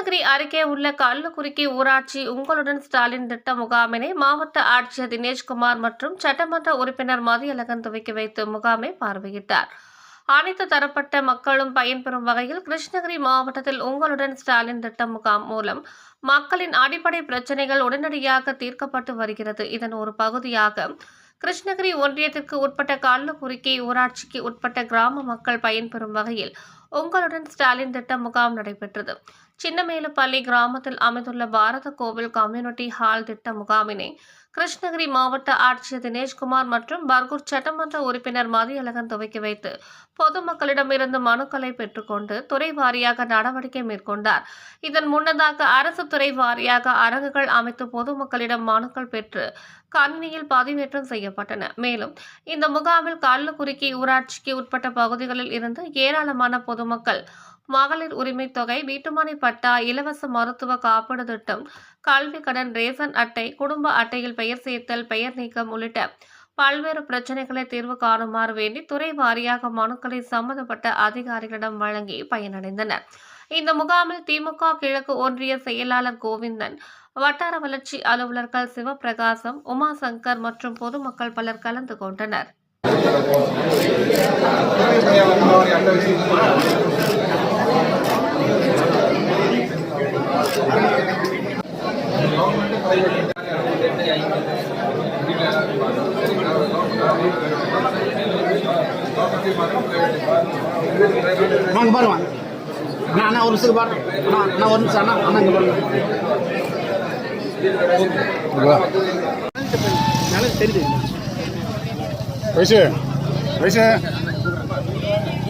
அருகே உள்ள கல்லுக்குறுக்கி ஊராட்சி உங்களுடன் ஸ்டாலின் திட்ட முகாமினை மாவட்ட ஆட்சியர் தினேஷ்குமார் மற்றும் சட்டமன்ற உறுப்பினர் மதியழகன் துவக்கி வைத்து முகாமை பார்வையிட்டார். அனைத்து தரப்பட்ட மக்களும் பயன்பெறும் வகையில் கிருஷ்ணகிரி மாவட்டத்தில் உங்களுடன் ஸ்டாலின் திட்ட முகாம் மூலம் மக்களின் அடிப்படை பிரச்சனைகள் உடனடியாக தீர்க்கப்பட்டு வருகிறது. இதன் ஒரு பகுதியாக கிருஷ்ணகிரி ஒன்றியத்திற்கு உட்பட்ட கல்லுக்குறுக்கி ஊராட்சிக்கு உட்பட்ட கிராம மக்கள் பயன்பெறும் வகையில் உங்களுடன் ஸ்டாலின் திட்ட முகாம் நடைபெற்றது. சின்னமேலுப்பள்ளி கிராமத்தில் அமைந்துள்ள பாரத கோவில் கம்யூனிட்டி ஹால் திட்ட முகாமினை கிருஷ்ணகிரி மாவட்ட ஆட்சியர் தினேஷ்குமார் மற்றும் பர்கூர் சட்டமன்ற உறுப்பினர் மதியழகன் துவக்கி வைத்து பொதுமக்களிடமிருந்து மனுக்களை பெற்றுக்கொண்டு துறை வாரியாக நடவடிக்கை மேற்கொண்டார். இதன் முன்னதாக அரசு துறை வாரியாக அரங்குகள் அமைத்து பொதுமக்களிடம் மனுக்கள் பெற்று கணினியில் பதிவேற்றம் செய்யப்பட்டன. மேலும் இந்த முகாமில் கல்லுக்குறுக்கி ஊராட்சிக்கு உட்பட்ட பகுதிகளில் இருந்து ஏராளமான பொதுமக்கள் மகளிர் உரிமை தொகை வீட்டுமனை பட்டா இலவச மருத்துவ காப்பீடு திட்டம் கல்வி கடன் ரேசன் அட்டை குடும்ப அட்டையில் பெயர் சேர்த்தல் பெயர் நீக்கம் உள்ளிட்ட பல்வேறு பிரச்சனைகளை தீர்வு காணுமாறு வேண்டி துறை வாரியாக மனுக்களை சம்பந்தப்பட்ட அதிகாரிகளிடம் வழங்கி பயனடைந்தனர். இந்த முகாமில் திமுக கிழக்கு ஒன்றிய செயலாளர் கோவிந்தன் வட்டார வளர்ச்சி அலுவலர்கள் சிவபிரகாசம் உமாசங்கர் மற்றும் பொதுமக்கள் பலர் கலந்து கொண்டனர். வாங்க பாருங்க அண்ணா அண்ணா ஒரு நிமிஷம் பாருங்க. அண்ணா அண்ணா ஒரு நிமிஷம் அண்ணா அண்ணா இங்கே பாருங்க. தெரியுது. வயசு வயசு